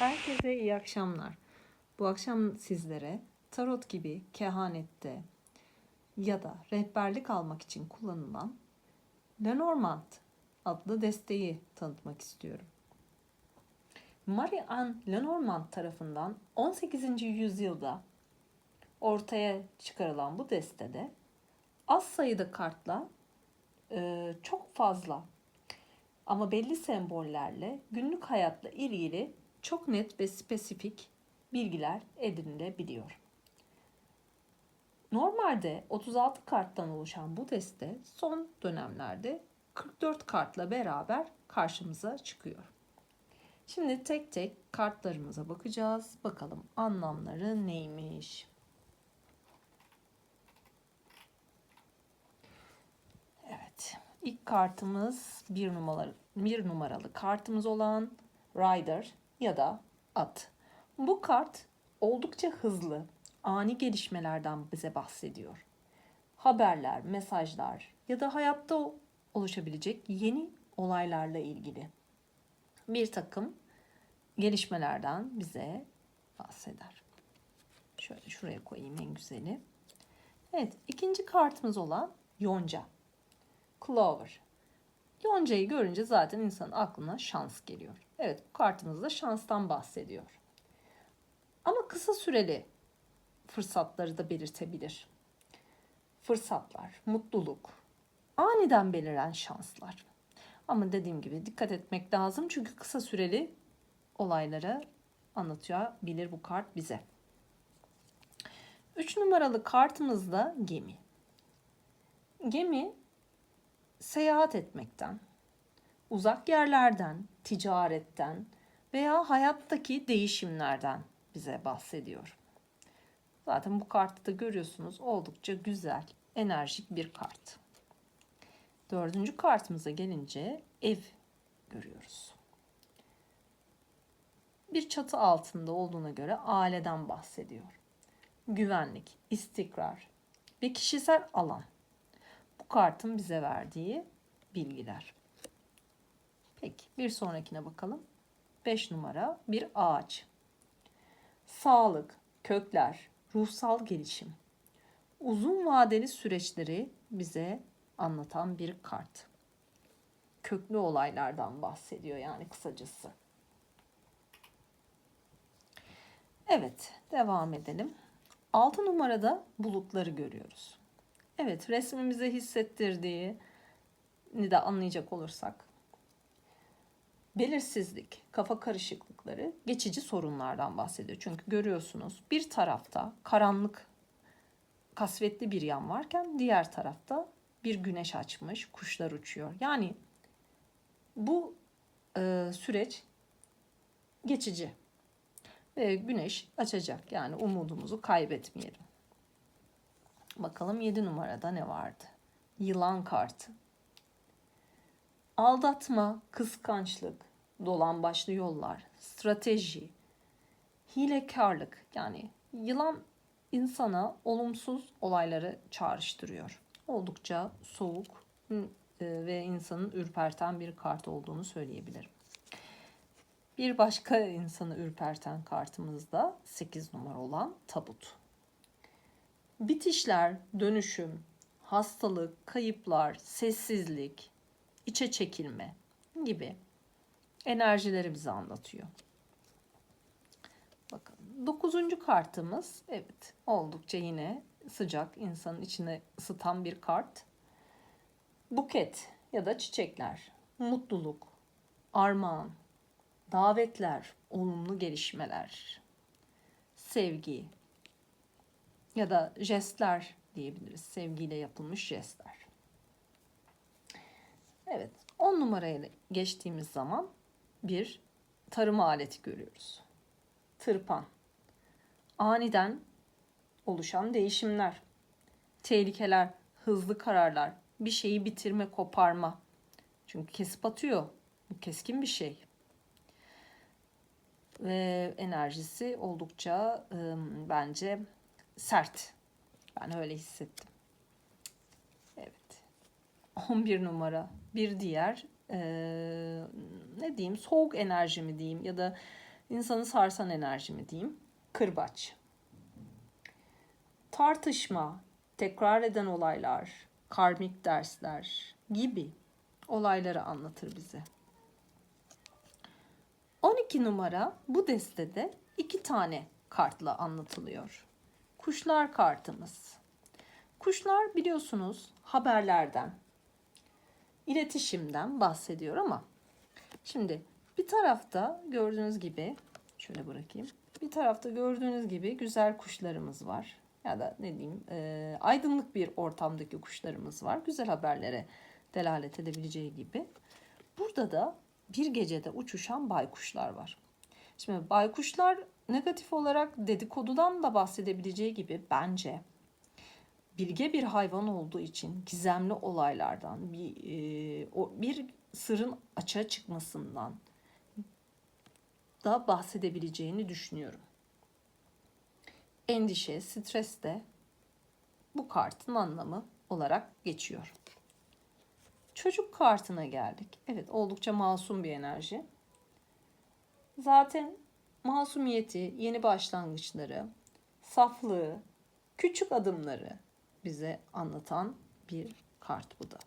Herkese iyi akşamlar. Bu akşam sizlere tarot gibi kehanette ya da rehberlik almak için kullanılan Lenormand adlı desteği tanıtmak istiyorum. Marie Anne Lenormand tarafından 18. yüzyılda ortaya çıkarılan bu destede az sayıda kartla e, çok fazla ama belli sembollerle günlük hayatla ilgili çok net ve spesifik bilgiler edinilebiliyor. Normalde 36 karttan oluşan bu deste son dönemlerde 44 kartla beraber karşımıza çıkıyor. Şimdi tek tek kartlarımıza bakacağız. Bakalım anlamları neymiş? Evet. İlk kartımız bir numaralı bir numaralı kartımız olan Rider ya da at. Bu kart oldukça hızlı, ani gelişmelerden bize bahsediyor. Haberler, mesajlar ya da hayatta oluşabilecek yeni olaylarla ilgili bir takım gelişmelerden bize bahseder. Şöyle şuraya koyayım en güzeli. Evet, ikinci kartımız olan Yonca. Clover. Yonca'yı görünce zaten insanın aklına şans geliyor. Evet bu kartımızda şanstan bahsediyor. Ama kısa süreli fırsatları da belirtebilir. Fırsatlar, mutluluk, aniden beliren şanslar. Ama dediğim gibi dikkat etmek lazım çünkü kısa süreli olayları anlatıyor bilir bu kart bize. 3 numaralı kartımızda gemi. Gemi seyahat etmekten, uzak yerlerden, ticaretten veya hayattaki değişimlerden bize bahsediyor. Zaten bu kartı da görüyorsunuz oldukça güzel, enerjik bir kart. Dördüncü kartımıza gelince ev görüyoruz. Bir çatı altında olduğuna göre aileden bahsediyor. Güvenlik, istikrar ve kişisel alan. Bu kartın bize verdiği bilgiler. Peki bir sonrakine bakalım. 5 numara bir ağaç. Sağlık, kökler, ruhsal gelişim. Uzun vadeli süreçleri bize anlatan bir kart. Köklü olaylardan bahsediyor yani kısacası. Evet, devam edelim. 6 numarada bulutları görüyoruz. Evet, resmimize hissettirdiği ni de anlayacak olursak belirsizlik, kafa karışıklıkları geçici sorunlardan bahsediyor. Çünkü görüyorsunuz bir tarafta karanlık, kasvetli bir yan varken diğer tarafta bir güneş açmış, kuşlar uçuyor. Yani bu e, süreç geçici ve güneş açacak. Yani umudumuzu kaybetmeyelim. Bakalım 7 numarada ne vardı? Yılan kartı. Aldatma, kıskançlık, dolan başlı yollar, strateji, hilekarlık yani yılan insana olumsuz olayları çağrıştırıyor. Oldukça soğuk e, ve insanın ürperten bir kart olduğunu söyleyebilirim. Bir başka insanı ürperten kartımızda 8 numara olan tabut. Bitişler, dönüşüm, hastalık, kayıplar, sessizlik, içe çekilme gibi enerjileri bize anlatıyor. Bakın dokuzuncu kartımız evet oldukça yine sıcak insanın içine ısıtan bir kart. Buket ya da çiçekler, mutluluk, armağan, davetler, olumlu gelişmeler, sevgi ya da jestler diyebiliriz. Sevgiyle yapılmış jestler. Evet, 10 numaraya geçtiğimiz zaman bir tarım aleti görüyoruz. Tırpan. Aniden oluşan değişimler, tehlikeler, hızlı kararlar, bir şeyi bitirme, koparma. Çünkü kesip atıyor. Bu keskin bir şey. Ve enerjisi oldukça ıı, bence sert. Ben öyle hissettim. Evet. 11 numara. Bir diğer e, ne diyeyim soğuk enerji mi diyeyim ya da insanı sarsan enerji mi diyeyim? Kırbaç. Tartışma, tekrar eden olaylar, karmik dersler gibi olayları anlatır bize. 12 numara bu destede iki tane kartla anlatılıyor. Kuşlar kartımız. Kuşlar biliyorsunuz haberlerden, iletişimden bahsediyor ama şimdi bir tarafta gördüğünüz gibi şöyle bırakayım. Bir tarafta gördüğünüz gibi güzel kuşlarımız var. Ya da ne diyeyim e, aydınlık bir ortamdaki kuşlarımız var. Güzel haberlere delalet edebileceği gibi. Burada da bir gecede uçuşan baykuşlar var. Şimdi baykuşlar negatif olarak dedikodudan da bahsedebileceği gibi bence bilge bir hayvan olduğu için gizemli olaylardan, bir, e, o bir sırrın açığa çıkmasından da bahsedebileceğini düşünüyorum. Endişe, stres de bu kartın anlamı olarak geçiyor. Çocuk kartına geldik. Evet oldukça masum bir enerji. Zaten masumiyeti, yeni başlangıçları, saflığı, küçük adımları bize anlatan bir kart bu da.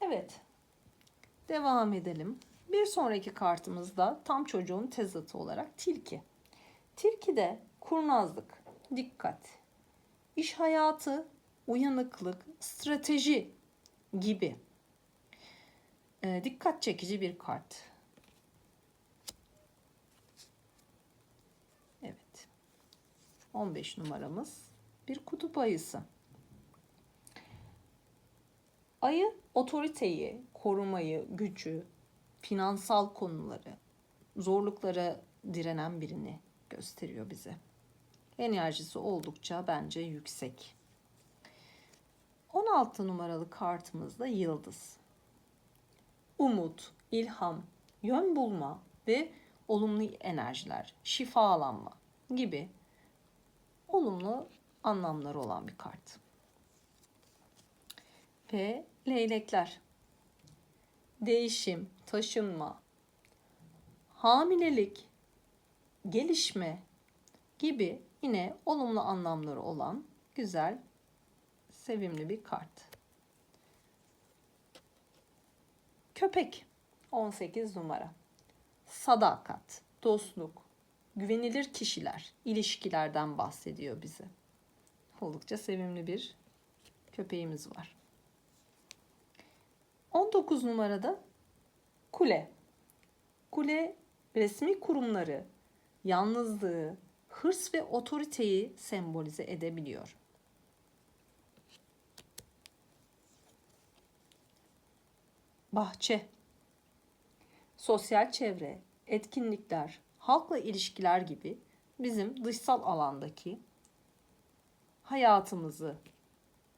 Evet. Devam edelim. Bir sonraki kartımız da tam çocuğun tezatı olarak tilki. Tilki de kurnazlık, dikkat, iş hayatı, uyanıklık, strateji gibi e, dikkat çekici bir kart. Evet. 15 numaramız bir kutup ayısı. Ayı otoriteyi, korumayı, gücü, finansal konuları, zorluklara direnen birini gösteriyor bize. Enerjisi oldukça bence yüksek. 16 numaralı kartımızda yıldız. Umut, ilham, yön bulma ve olumlu enerjiler, şifalanma gibi olumlu anlamları olan bir kart. Ve leylekler. Değişim, taşınma, hamilelik, gelişme gibi yine olumlu anlamları olan güzel, sevimli bir kart. Köpek 18 numara. Sadakat, dostluk, güvenilir kişiler, ilişkilerden bahsediyor bize. Oldukça sevimli bir köpeğimiz var. 19 numarada kule. Kule resmi kurumları, yalnızlığı, hırs ve otoriteyi sembolize edebiliyor. Bahçe Sosyal çevre, etkinlikler, halkla ilişkiler gibi bizim dışsal alandaki hayatımızı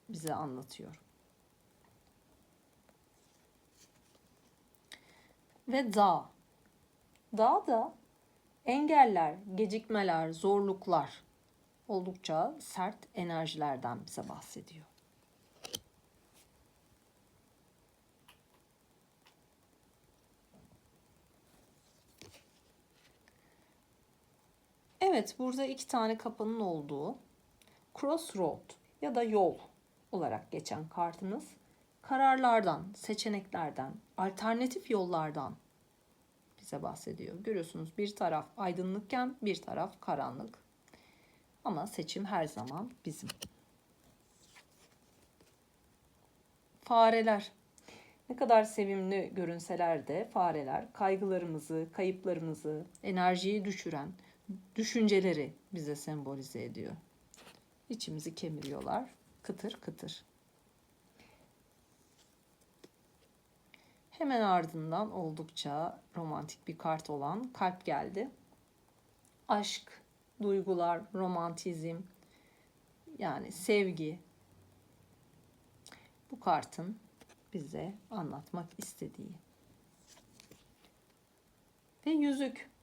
bize anlatıyor. Ve dağ. Dağ da engeller, gecikmeler, zorluklar oldukça sert enerjilerden bize bahsediyor. Evet, burada iki tane kapının olduğu crossroad ya da yol olarak geçen kartınız kararlardan, seçeneklerden, alternatif yollardan bize bahsediyor. Görüyorsunuz bir taraf aydınlıkken bir taraf karanlık. Ama seçim her zaman bizim. Fareler. Ne kadar sevimli görünseler de fareler kaygılarımızı, kayıplarımızı, enerjiyi düşüren düşünceleri bize sembolize ediyor. İçimizi kemiriyorlar kıtır kıtır. Hemen ardından oldukça romantik bir kart olan kalp geldi. Aşk, duygular, romantizm, yani sevgi. Bu kartın bize anlatmak istediği. Ve yüzük.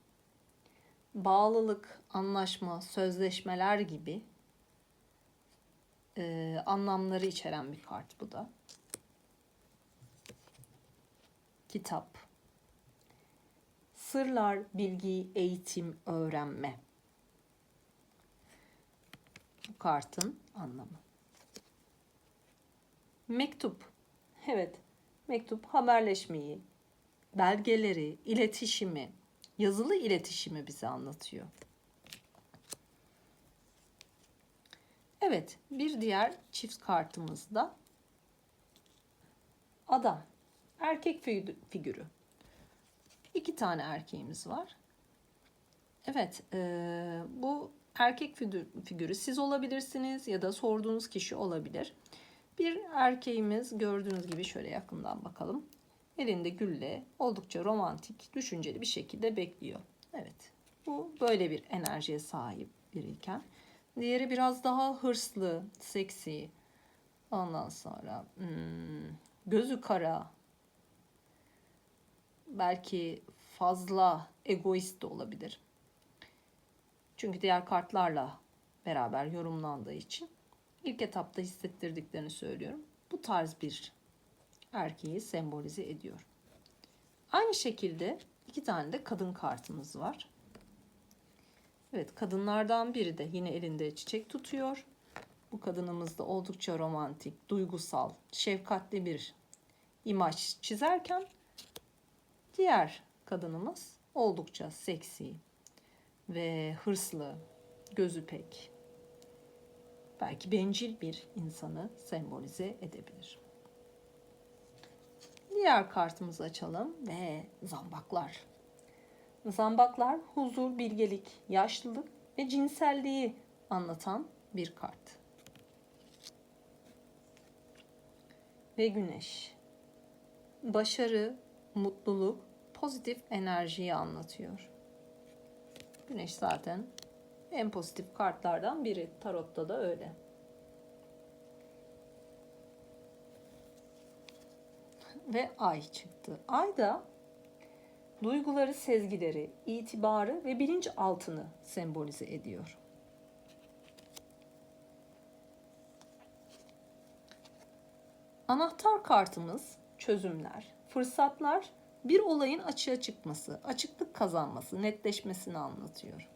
Bağlılık, anlaşma, sözleşmeler gibi e, anlamları içeren bir kart bu da. kitap. Sırlar, bilgi, eğitim, öğrenme. Bu kartın anlamı. Mektup. Evet, mektup haberleşmeyi, belgeleri, iletişimi, yazılı iletişimi bize anlatıyor. Evet, bir diğer çift kartımızda adam, erkek figü- figürü. İki tane erkeğimiz var. Evet, eee, bu erkek figü- figürü siz olabilirsiniz ya da sorduğunuz kişi olabilir. Bir erkeğimiz gördüğünüz gibi şöyle yakından bakalım. Elinde gülle oldukça romantik, düşünceli bir şekilde bekliyor. Evet, bu böyle bir enerjiye sahip biriyken. Diğeri biraz daha hırslı, seksi. Ondan sonra hmm, gözü kara. Belki fazla egoist de olabilir. Çünkü diğer kartlarla beraber yorumlandığı için ilk etapta hissettirdiklerini söylüyorum. Bu tarz bir erkeği sembolize ediyor. Aynı şekilde iki tane de kadın kartımız var. Evet kadınlardan biri de yine elinde çiçek tutuyor. Bu kadınımız da oldukça romantik, duygusal, şefkatli bir imaj çizerken diğer kadınımız oldukça seksi ve hırslı, gözü pek, belki bencil bir insanı sembolize edebilir. Diğer kartımızı açalım ve zambaklar. Zambaklar huzur, bilgelik, yaşlılık ve cinselliği anlatan bir kart. Ve güneş. Başarı, mutluluk, pozitif enerjiyi anlatıyor. Güneş zaten en pozitif kartlardan biri. Tarotta da öyle. Ve ay çıktı. Ay da duyguları, sezgileri, itibarı ve bilinçaltını sembolize ediyor. Anahtar kartımız çözümler, fırsatlar, bir olayın açığa çıkması, açıklık kazanması, netleşmesini anlatıyor.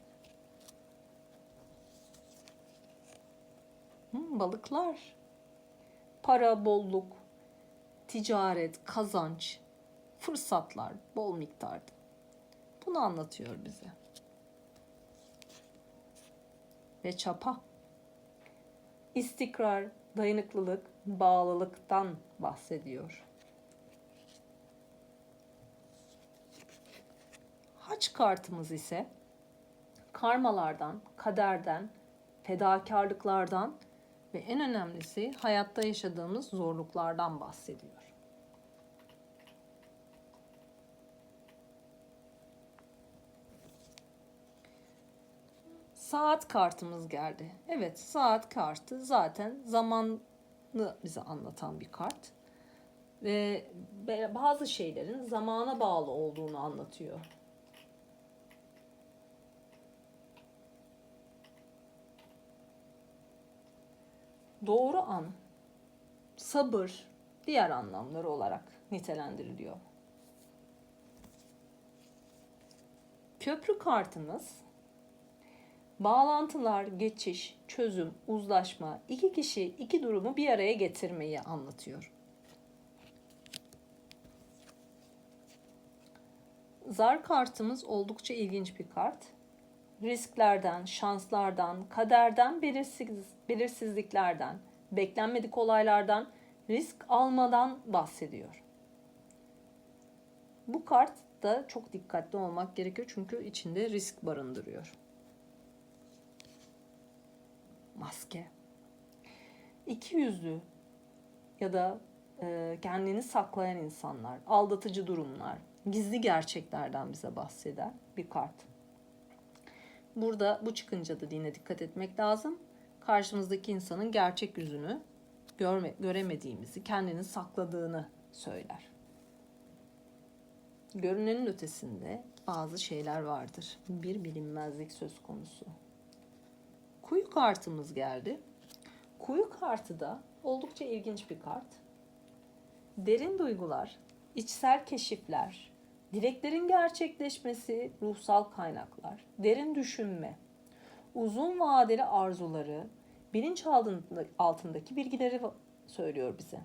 Hmm, balıklar, para, bolluk, ticaret, kazanç, fırsatlar bol miktarda. Bunu anlatıyor bize. Ve çapa. İstikrar, dayanıklılık, bağlılıktan bahsediyor. Haç kartımız ise karmalardan, kaderden, fedakarlıklardan ve en önemlisi hayatta yaşadığımız zorluklardan bahsediyor. Saat kartımız geldi. Evet, saat kartı zaten zamanı bize anlatan bir kart. Ve bazı şeylerin zamana bağlı olduğunu anlatıyor. Doğru an, sabır, diğer anlamları olarak nitelendiriliyor. Köprü kartımız bağlantılar, geçiş, çözüm, uzlaşma, iki kişi, iki durumu bir araya getirmeyi anlatıyor. Zar kartımız oldukça ilginç bir kart. Risklerden, şanslardan, kaderden, belirsiz, belirsizliklerden, beklenmedik olaylardan, risk almadan bahsediyor. Bu kart da çok dikkatli olmak gerekiyor çünkü içinde risk barındırıyor maske. İki yüzlü ya da e, kendini saklayan insanlar, aldatıcı durumlar, gizli gerçeklerden bize bahseder bir kart. Burada bu çıkınca da yine dikkat etmek lazım. Karşımızdaki insanın gerçek yüzünü görme, göremediğimizi, kendini sakladığını söyler. Görünenin ötesinde bazı şeyler vardır. Bir bilinmezlik söz konusu. Kuyu kartımız geldi. Kuyu kartı da oldukça ilginç bir kart. Derin duygular, içsel keşifler, dileklerin gerçekleşmesi, ruhsal kaynaklar, derin düşünme, uzun vadeli arzuları, bilinç altında- altındaki bilgileri söylüyor bize.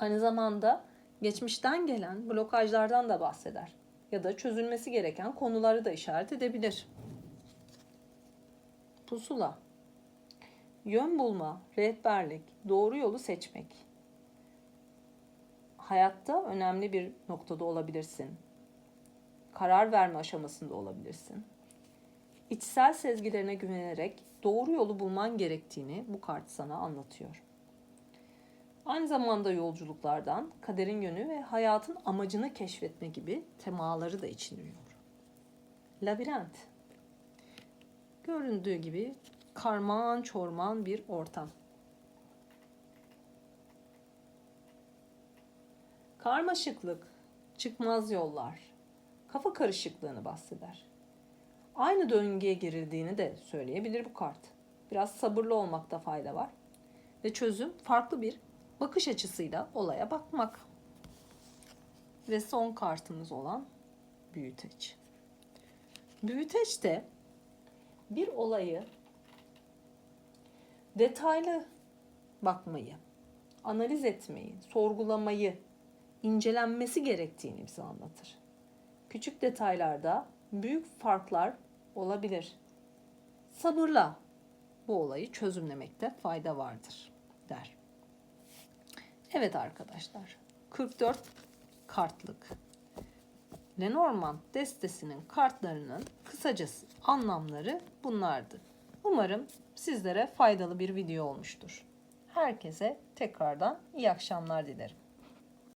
Aynı zamanda geçmişten gelen blokajlardan da bahseder ya da çözülmesi gereken konuları da işaret edebilir. Pusula Yön bulma, rehberlik, doğru yolu seçmek. Hayatta önemli bir noktada olabilirsin. Karar verme aşamasında olabilirsin. İçsel sezgilerine güvenerek doğru yolu bulman gerektiğini bu kart sana anlatıyor. Aynı zamanda yolculuklardan kaderin yönü ve hayatın amacını keşfetme gibi temaları da içeriyor. Labirent. Göründüğü gibi karman çorman bir ortam. Karmaşıklık, çıkmaz yollar, kafa karışıklığını bahseder. Aynı döngüye girildiğini de söyleyebilir bu kart. Biraz sabırlı olmakta fayda var. Ve çözüm farklı bir bakış açısıyla olaya bakmak. Ve son kartımız olan büyüteç. Büyüteç de bir olayı detaylı bakmayı, analiz etmeyi, sorgulamayı, incelenmesi gerektiğini bize anlatır. Küçük detaylarda büyük farklar olabilir. Sabırla bu olayı çözümlemekte fayda vardır der. Evet arkadaşlar 44 kartlık Lenormand destesinin kartlarının kısacası anlamları bunlardı. Umarım sizlere faydalı bir video olmuştur. Herkese tekrardan iyi akşamlar dilerim.